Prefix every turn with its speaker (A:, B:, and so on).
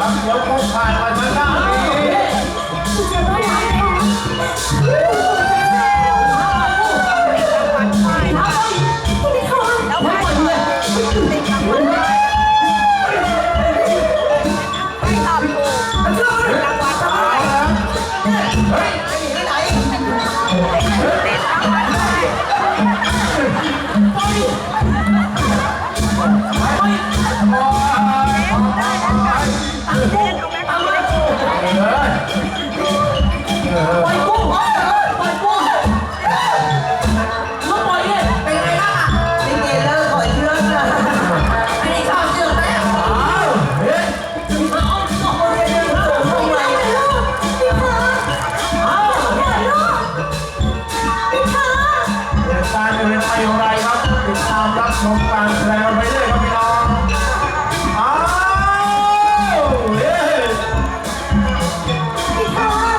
A: รับรถผู้ชายไปมาด้านนี้เ
B: ฮ้ยไปไหน
A: แรงเราไปเรื่อย